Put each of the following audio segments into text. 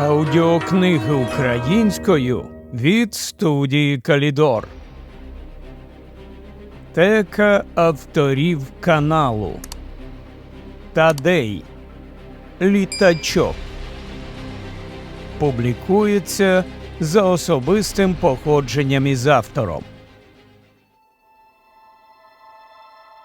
Аудіокниги українською від студії Калідор. Тека авторів каналу Тадей Літачок. Публікується за особистим походженням із автором.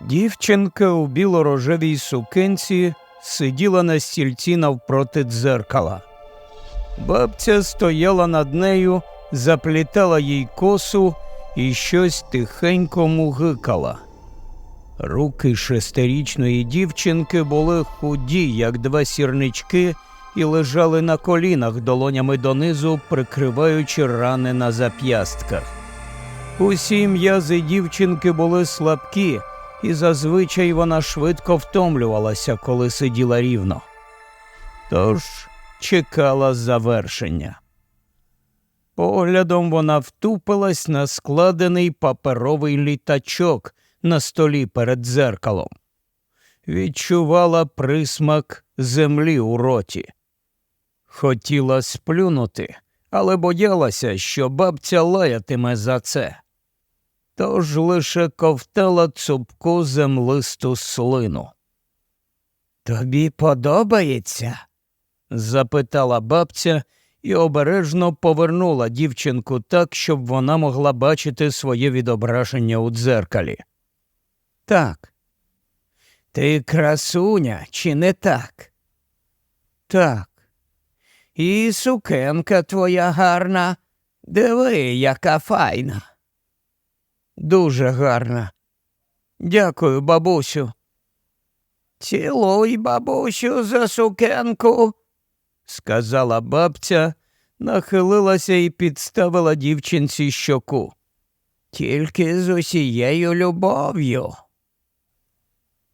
Дівчинка у білорожевій сукенці сиділа на стільці навпроти дзеркала. Бабця стояла над нею, заплітала їй косу і щось тихенько мугикала. Руки шестирічної дівчинки були худі, як два сірнички, і лежали на колінах долонями донизу, прикриваючи рани на зап'ястках. Усі м'язи дівчинки були слабкі, і зазвичай вона швидко втомлювалася, коли сиділа рівно. Тож чекала завершення. Поглядом вона втупилась на складений паперовий літачок на столі перед дзеркалом. Відчувала присмак землі у роті. Хотіла сплюнути, але боялася, що бабця лаятиме за це. Тож лише ковтала цупку землисту слину. Тобі подобається? запитала бабця і обережно повернула дівчинку так, щоб вона могла бачити своє відображення у дзеркалі. Так. Ти красуня, чи не так? Так. І сукенка твоя гарна. Диви, яка файна. Дуже гарна. Дякую, бабусю. Цілуй, бабусю, за сукенку, сказала бабця, нахилилася і підставила дівчинці щоку. Тільки з усією любов'ю.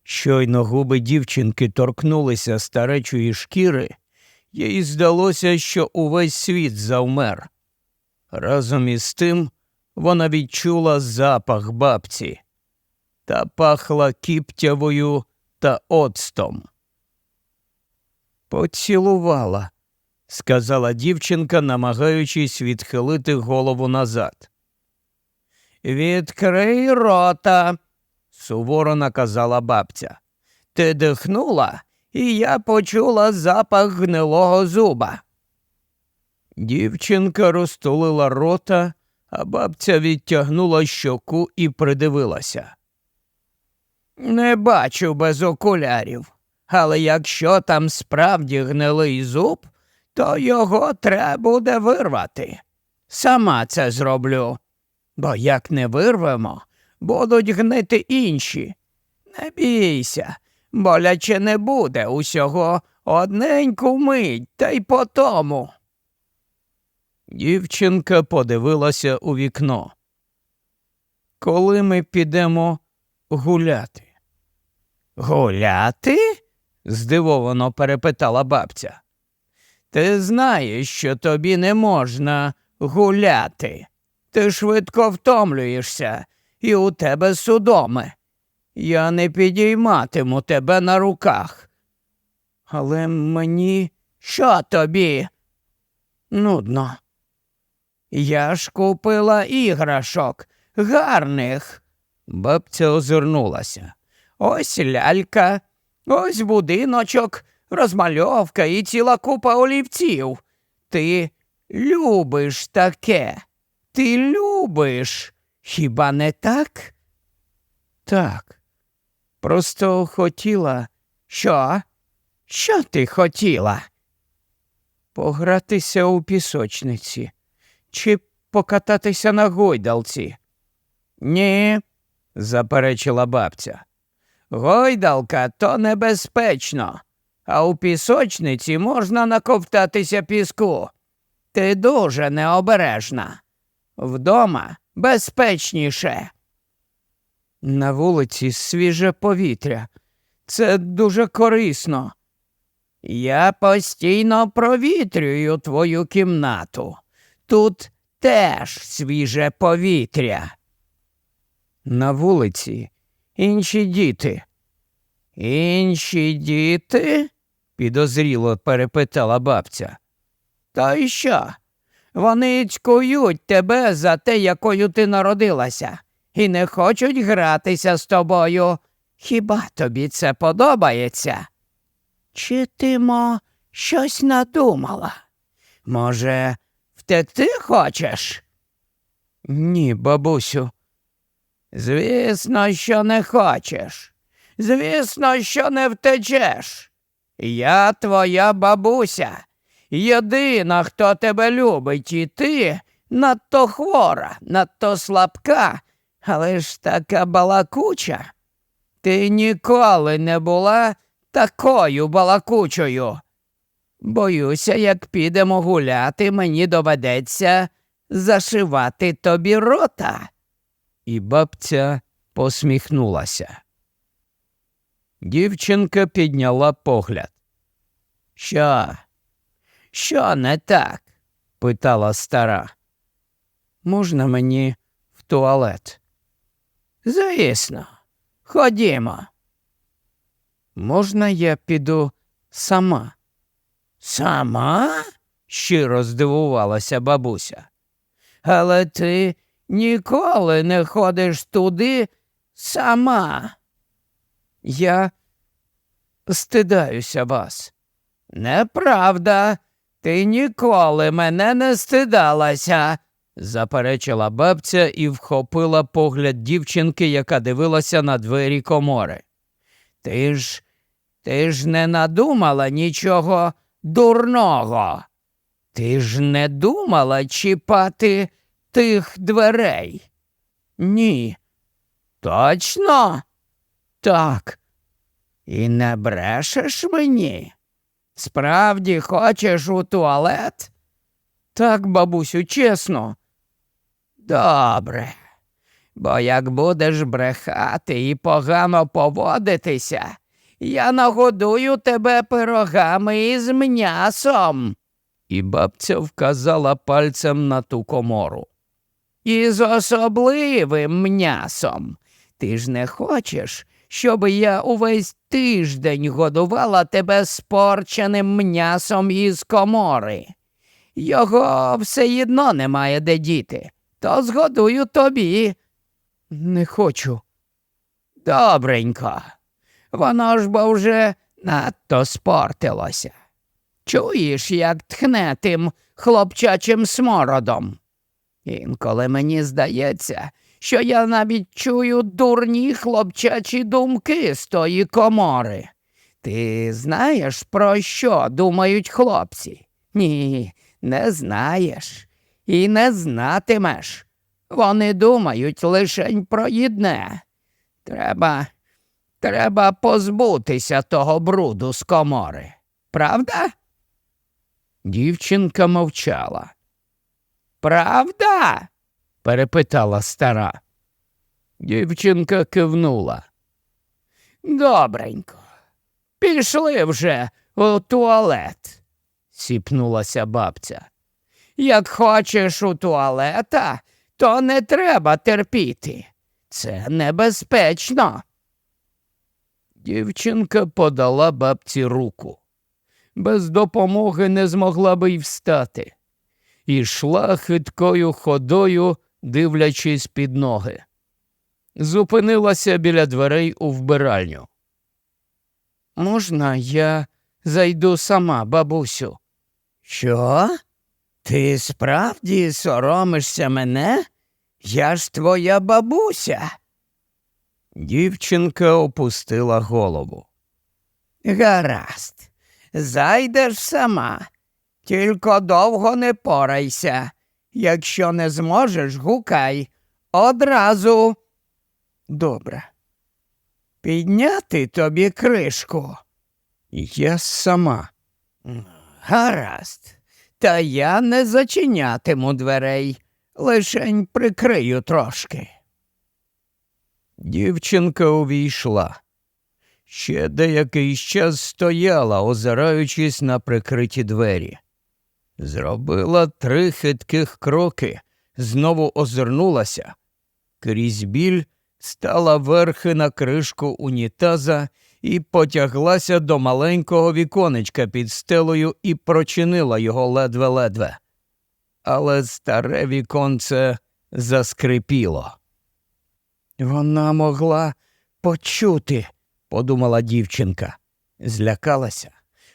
Щойно губи дівчинки торкнулися старечої шкіри, їй здалося, що увесь світ завмер. Разом із тим вона відчула запах бабці та пахла кіптявою та оцтом. Поцілувала, сказала дівчинка, намагаючись відхилити голову назад. Відкрий рота, суворо наказала бабця. Ти дихнула, і я почула запах гнилого зуба. Дівчинка розтулила рота, а бабця відтягнула щоку і придивилася. Не бачу без окулярів, але якщо там справді гнилий зуб, то його треба буде вирвати. Сама це зроблю. Бо як не вирвемо, будуть гнити інші. Не бійся, боляче не буде усього одненьку мить та й по тому. Дівчинка подивилася у вікно. Коли ми підемо гуляти? Гуляти? здивовано перепитала бабця. Ти знаєш, що тобі не можна гуляти. Ти швидко втомлюєшся, і у тебе судоми. Я не підійматиму тебе на руках. Але мені що тобі? Нудно. Я ж купила іграшок гарних. Бабця озирнулася. Ось лялька, ось будиночок, розмальовка і ціла купа олівців. Ти любиш таке. Ти любиш. Хіба не так? Так. Просто хотіла. Що? Що ти хотіла? Погратися у пісочниці чи покататися на гойдалці? Ні, заперечила бабця. Гойдалка то небезпечно, а у пісочниці можна наковтатися піску. Ти дуже необережна. Вдома безпечніше. На вулиці свіже повітря. Це дуже корисно. Я постійно провітрюю твою кімнату. Тут теж свіже повітря. На вулиці інші діти. Інші діти? підозріло перепитала бабця. Та й що? Вони цькують тебе за те, якою ти народилася, і не хочуть гратися з тобою. Хіба тобі це подобається? Чи ти, мо, щось надумала? Може, втекти хочеш? Ні, бабусю. Звісно, що не хочеш. Звісно, що не втечеш. Я твоя бабуся, єдина, хто тебе любить, і ти надто хвора, надто слабка, але ж така балакуча. Ти ніколи не була такою балакучою. Боюся, як підемо гуляти, мені доведеться зашивати тобі рота. І бабця посміхнулася. Дівчинка підняла погляд. Що? Що не так? питала стара. Можна мені в туалет? Звісно, ходімо. Можна я піду сама? Сама? щиро здивувалася бабуся. Але ти ніколи не ходиш туди сама. Я стидаюся вас. Неправда, ти ніколи мене не стидалася, заперечила бабця і вхопила погляд дівчинки, яка дивилася на двері комори. Ти ж, ти ж не надумала нічого дурного. Ти ж не думала чіпати тих дверей? Ні. Точно? Так. І не брешеш мені? Справді хочеш у туалет? Так, бабусю, чесно. Добре. Бо як будеш брехати і погано поводитися, я нагодую тебе пирогами із м'ясом. І бабця вказала пальцем на ту комору. Із особливим м'ясом. Ти ж не хочеш, щоб я увесь тиждень годувала тебе спорченим м'ясом із комори. Його все одно немає де діти, то згодую тобі. Не хочу. Добренько. Воно ж бо вже надто спортилося. Чуєш, як тхне тим хлопчачим смородом? Інколи мені здається, що я навіть чую дурні хлопчачі думки з тої комори. Ти знаєш, про що думають хлопці? Ні, не знаєш і не знатимеш. Вони думають лише про їдне. Треба, треба позбутися того бруду з комори. Правда? Дівчинка мовчала. Правда? перепитала стара. Дівчинка кивнула. Добренько. Пішли вже у туалет, сіпнулася бабця. Як хочеш у туалета, то не треба терпіти. Це небезпечно. Дівчинка подала бабці руку. Без допомоги не змогла би й встати. Ішла хиткою ходою, дивлячись під ноги. Зупинилася біля дверей у вбиральню. Можна, я зайду сама, бабусю? Що? Ти справді соромишся мене? Я ж твоя бабуся. Дівчинка опустила голову. Гаразд, зайдеш сама, тільки довго не порайся. Якщо не зможеш, гукай одразу. Добре. Підняти тобі кришку. Я сама. Гаразд. Та я не зачинятиму дверей, лишень прикрию трошки. Дівчинка увійшла. Ще деякий час стояла, озираючись на прикриті двері. Зробила три хитких кроки, знову озирнулася. Крізь біль стала верхи на кришку унітаза і потяглася до маленького віконечка під стелею і прочинила його ледве-ледве. Але старе віконце заскрипіло. Вона могла почути, подумала дівчинка. Злякалася,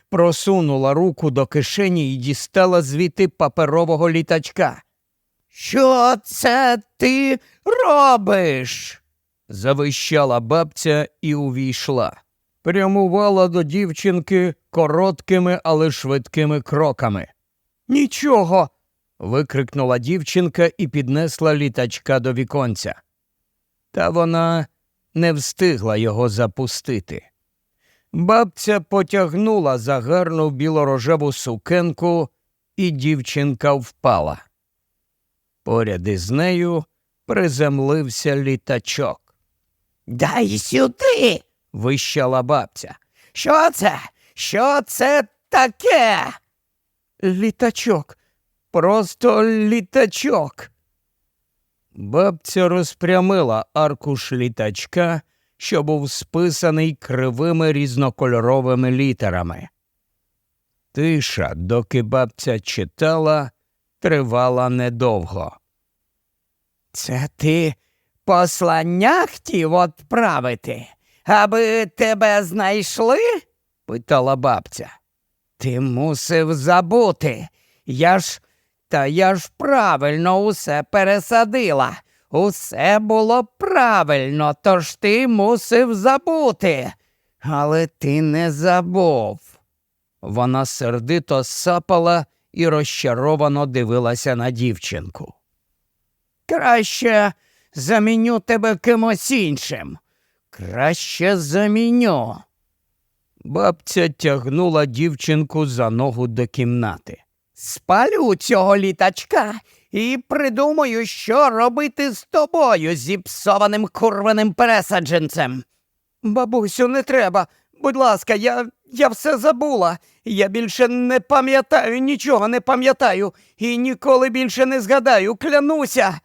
просунула руку до кишені і дістала звідти паперового літачка. Що це ти робиш? завищала бабця і увійшла. Прямувала до дівчинки короткими, але швидкими кроками. Нічого. викрикнула дівчинка і піднесла літачка до віконця. Та вона не встигла його запустити. Бабця потягнула за гарну білорожеву сукенку, і дівчинка впала. Поряд із нею приземлився літачок. Дай сюди. вищала бабця. Що це? Що це таке? Літачок. Просто літачок. Бабця розпрямила аркуш літачка, що був списаний кривими різнокольоровими літерами. Тиша, доки бабця читала, тривала недовго. Це ти послання хотів отправити, аби тебе знайшли? питала бабця. Ти мусив забути. Я ж та я ж правильно усе пересадила. Усе було правильно, тож ти мусив забути. Але ти не забув. Вона сердито сапала і розчаровано дивилася на дівчинку. Краще заміню тебе кимось іншим. Краще заміню. Бабця тягнула дівчинку за ногу до кімнати. Спалю цього літачка і придумаю, що робити з тобою, зіпсованим курваним пересадженцем. Бабусю, не треба. Будь ласка, я, я все забула. Я більше не пам'ятаю, нічого не пам'ятаю і ніколи більше не згадаю, клянуся.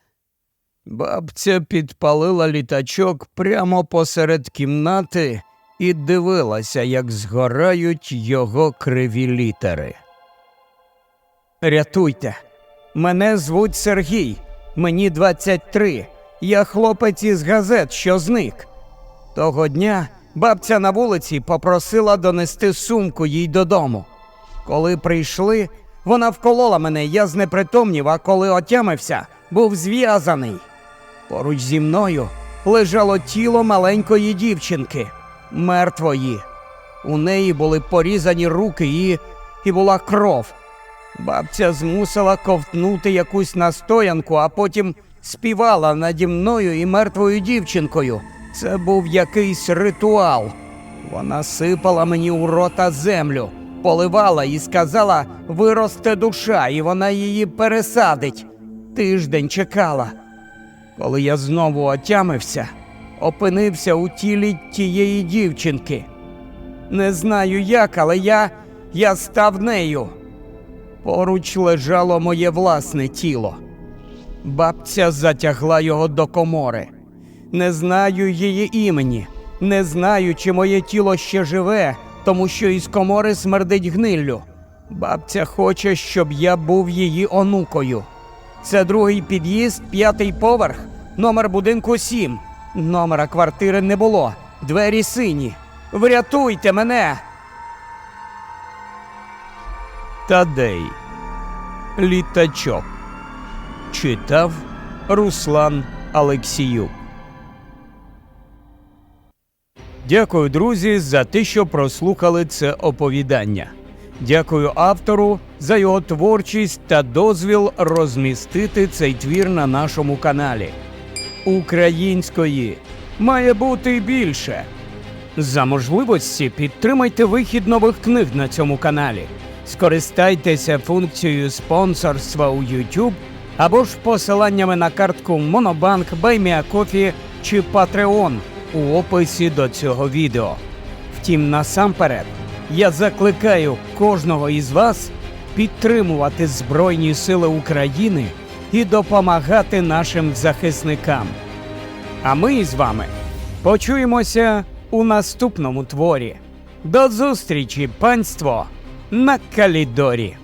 Бабця підпалила літачок прямо посеред кімнати і дивилася, як згорають його криві літери. Рятуйте. Мене звуть Сергій. Мені 23. Я хлопець із газет, що зник. Того дня бабця на вулиці попросила донести сумку їй додому. Коли прийшли, вона вколола мене, я знепритомнів, а коли отямився, був зв'язаний. Поруч зі мною лежало тіло маленької дівчинки, мертвої. У неї були порізані руки і, і була кров. Бабця змусила ковтнути якусь настоянку, а потім співала наді мною і мертвою дівчинкою. Це був якийсь ритуал. Вона сипала мені у рота землю, поливала і сказала виросте душа, і вона її пересадить. Тиждень чекала. Коли я знову отямився, опинився у тілі тієї дівчинки. Не знаю як, але я, я став нею. Поруч лежало моє власне тіло. Бабця затягла його до комори. Не знаю її імені, не знаю, чи моє тіло ще живе, тому що із комори смердить гниллю. Бабця хоче, щоб я був її онукою. Це другий під'їзд, п'ятий поверх, номер будинку сім. Номера квартири не було, двері сині. Врятуйте мене. Тадей. Літачок. Читав Руслан Алексіюк. Дякую, друзі, за те, що прослухали це оповідання. Дякую автору за його творчість та дозвіл розмістити цей твір на нашому каналі. Української має бути більше. За можливості підтримайте вихід нових книг на цьому каналі. Скористайтеся функцією спонсорства у YouTube або ж посиланнями на картку Monobank, BuyMeACoffee чи Patreon у описі до цього відео. Втім, насамперед, я закликаю кожного із вас підтримувати Збройні Сили України і допомагати нашим захисникам. А ми з вами почуємося у наступному творі. До зустрічі, панство, на Калідорі.